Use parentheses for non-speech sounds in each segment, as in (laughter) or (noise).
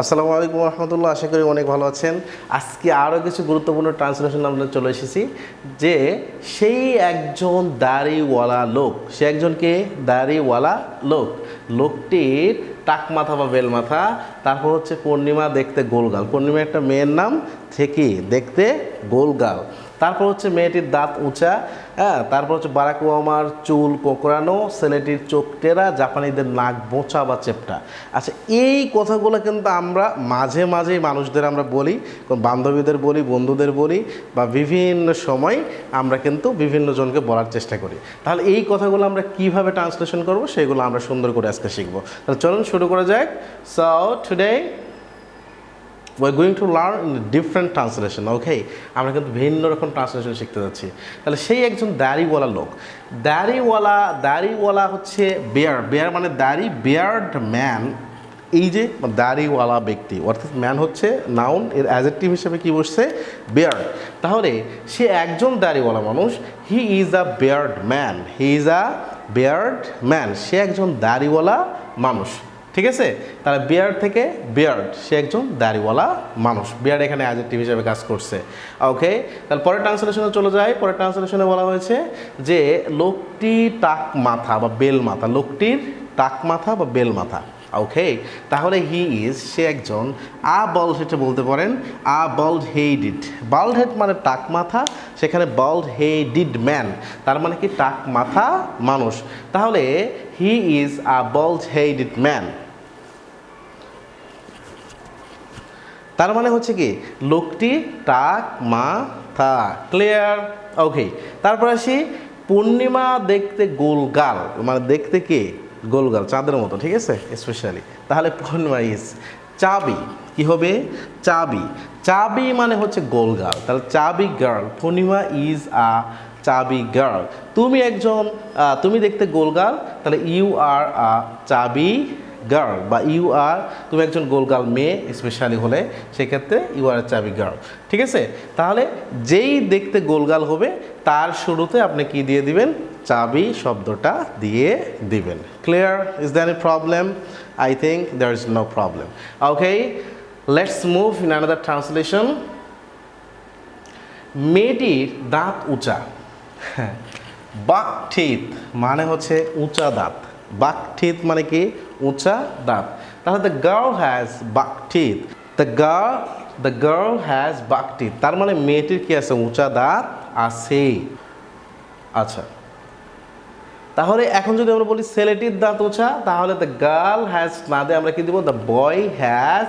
আসসালামু আলাইকুম রহমতুল্লাহ, আশা করি অনেক ভালো আছেন। আজকে আরও কিছু গুরুত্বপূর্ণ ট্রান্সলেশন আমরা চলে এসেছি, যে সেই একজন দাড়িওয়ালা লোক, সে একজনকে দাড়িওয়ালা লোক। লোকটির টাক মাথা বা বেল মাথা, তারপর হচ্ছে পূর্ণিমা দেখতে গোলগাল। পূর্ণিমা একটা মেয়ের নাম থেকে দেখতে গোলগাল। তারপর হচ্ছে মেয়েটির দাঁত উঁচা হ্যাঁ? তারপর হচ্ছে বারাক ওবামার চুল কোকড়ানো, ছেলেটির চোখ টেরা, জাপানিদের নাক বোঁচা বা চেপটা। আচ্ছা এই কথাগুলো কিন্তু আমরা মাঝে মাঝেই মানুষদের আমরা বলি বান্ধবীদের বলি, বন্ধুদের বলি, বা বিভিন্ন সময় আমরা কিন্তু বিভিন্ন জনকে বলার চেষ্টা করি। তাহলে এই কথাগুলো আমরা কীভাবে ট্রান্সলেশন করব, সেগুলো আমরা সুন্দর করে আজকে শিখব। তাহলে চলুন শুরু করা যাক। So today we're going to learn different translation okay আমরা কিন্তু ভিন্ন রকম ট্রান্সলেশন শিখতে যাচ্ছি। তাহলে সেই একজন দাড়িওয়ালা লোক, দাড়িওয়ালা দাড়িওয়ালা হচ্ছে বেয়ার বেয়ার মানে দাড়ি বেয়ার্ড ম্যান এই যে দাড়িওয়ালা ব্যক্তি, অর্থাৎ ম্যান হচ্ছে নাউন এর অ্যাজেক্টিভ হিসেবে কি বসছে? বেয়ার তাহলে সে একজন দাড়িওয়ালা মানুষ he is a beard man he is a beard man সে একজন দাড়িওয়ালা মানুষ। ঠিক আছে? তাহলে বিয়ার্ড থেকে বিয়ার্ড সে একজন দাড়িওয়ালা মানুষ। বিয়ার্ড এখানে আজ টিভি হিসাবে কাজ করছে। ওকে তাহলে পরের ট্রান্সলেশনে চলে যায় পরের ট্রান্সলেশনে বলা হয়েছে যে, লোকটি টাক মাথা বা বেল মাথা, লোকটির টাক মাথা বা বেল মাথা। ওকে তাহলে হি ইজ সে একজন। আ বল্ড হেডে বলতে পারেন, আ বল্ড হেইডিড বাল্ড হেড মানে টাক মাথা, সেখানে বল্ড হেইডিড ম্যান তার মানে কি টাক মাথা মানুষ। তাহলে he is a bond হেইডিড man তার মানে হচ্ছে কি, লোকটি টাক মাথা। ক্লিয়ার ওকে তারপর আসি, পূর্ণিমা দেখতে গোলগাল মানে দেখতে কে? গোলগাল, চাঁদের মতো, ঠিক আছে? স্পেশালি তাহলে ইজ চাবি। কি হবে? চাবি। চাবি মানে হচ্ছে গোলগাল। তাহলে chubby girl Purnima is a chubby girl তুমি একজন তুমি দেখতে গোলগাল, তাহলে you R a chubby girl বা ইউ আর তুমি একজন গোলগাল মেয়ে স্পেশালি হলে সেক্ষেত্রে ইউ আর চাবি গার্ল ঠিক আছে? তাহলে যেই দেখতে গোলগাল হবে, তার শুরুতে আপনি কি দিয়ে দিবেন? চাবি শব্দটা দিয়ে দিবেন। Clear is there a problem I think there is no problem okay let's move in another translation মেয়েটির দাঁত উঁচা। (laughs) বাক ঠিত মানে হচ্ছে উঁচা দাঁত। বাক teeth মানে কি? উঁচা দাঁত। তাহলে the girl has buck teeth the girl the girl has buck teeth তার মানে মেয়েটির কি আছে? উঁচা দাঁত আছে। আচ্ছা। তাহলে এখন যদি আমরা বলি ছেলেটির দাঁত উঁচা, তাহলে দ্য গার্ল হ্যাজ না দিয়ে আমরা কি দিব? The boy has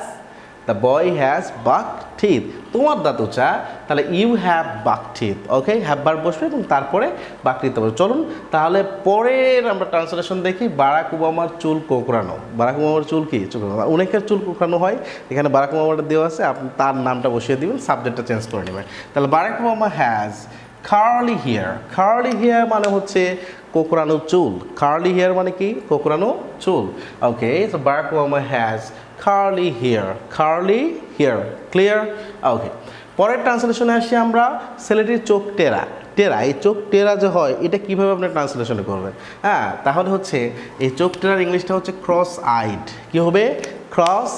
the boy has buck teeth তোমার দাঁত উঁচা তাহলে ইউ হ্যাভ বাক ঠিত ওকে হ্যাভ বার বসবে এবং তারপরে বাক ঠিত হবে। চলুন, তাহলে পরের আমরা ট্রান্সলেশন দেখি। বারাক ওবামার চুল কোকড়ানো। বারাক ওবামার চুল কি? চুল অনেকের চুল কোকড়ানো হয়। এখানে বারাক ওবামাটা দেওয়া আছে। আপনি তার নামটা বসিয়ে দিবেন সাবজেক্টটা চেঞ্জ করে নেবেন। তাহলে Barack Obama has curly hair curly hair মানে হচ্ছে কোকড়ানো চুল। কার্লি হেয়ার মানে কি? কোকড়ানো চুল। Okay Barack Obama has curly hair curly hair clear okay পরের ট্রান্সলেশনে আসি আমরা ছেলেটির চোখ টেরা। টেরা, এই চোখ টেরা যে হয়, এটা কীভাবে আপনি ট্রান্সলেশন করবেন? হ্যাঁ তাহলে হচ্ছে এই চোখ টেরার ইংলিশটা হচ্ছে ক্রস আইড কি হবে? ক্রস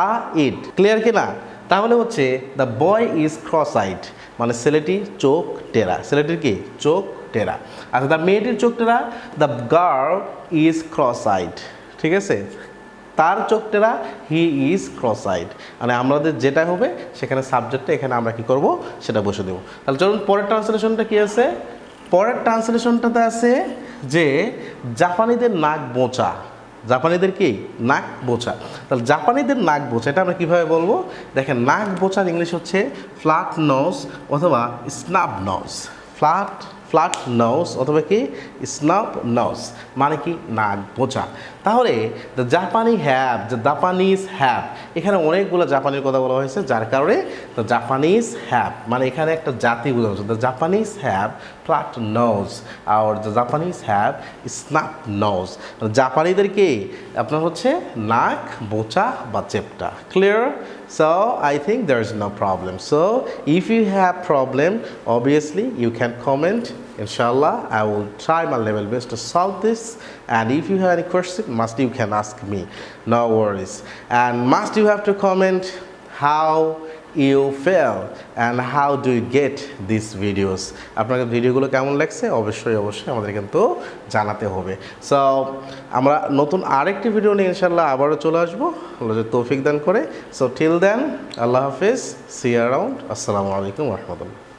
আ ইড ক্লিয়ার কি না? তাহলে হচ্ছে the boy is cross eyed মানে ছেলেটি চোখ টেরা। ছেলেটির কি? চোখ টেরা। আচ্ছা দ্য মেয়েটির চোখ টেরা the girl is cross eyed ঠিক আছে? তার চোখ টেরা হি ইজ ক্রস আইড মানে আমাদের যেটা হবে, সেখানে সাবজেক্টটা এখানে আমরা কি করব, সেটা বসে দেবো। তাহলে চলুন পরের ট্রান্সলেশনটা কি আছে? পরের ট্রান্সলেশনটাতে আছে যে, জাপানিদের নাক বোঁচা। জাপানিদের কি? নাক বোচা। তাহলে জাপানিদের নাক বোচা, এটা আমরা কীভাবে বলব? দেখেন, নাক বোচার ইংলিশ হচ্ছে ফ্ল্যাট নস অথবা স্নাব নস ফ্ল্যাট ফ্ল্যাট নাউস অথবা কি স্নাপ নাউস মানে কি নাক বোঝা। তাহলে দ্য জাপানি হ্যাব দ্য জাপানিজ হ্যাব এখানে অনেকগুলো জাপানির কথা বলা হয়েছে, যার কারণে দ্য জাপানিজ হ্যাব মানে এখানে একটা জাতি বোঝানো হচ্ছে। The Japanese have flat nose R the Japanese have snub nose জাপানিদের কি আপনার হচ্ছে নাক বোচা বা চেপটা clear so I think there is no problem so if you have problem obviously you can comment inshallah i will try my level best to solve this and if you have any question must you can ask me no worries and must you have to comment how you feel and how do get this videos আপনাকে ভিডিওগুলো কেমন লাগছে? অবশ্যই অবশ্যই আমাদের কিন্তু জানাতে হবে। সো আমরা নতুন আরেকটি ভিডিও নিয়ে ইনশাল্লাহ আবারও চলে আসব। তৌফিক দান করে। সো টিল দেন আল্লাহ হাফিজ। সি অ্যারাউন্ড আসসালামু আলাইকুম রহমতুল্লাহ।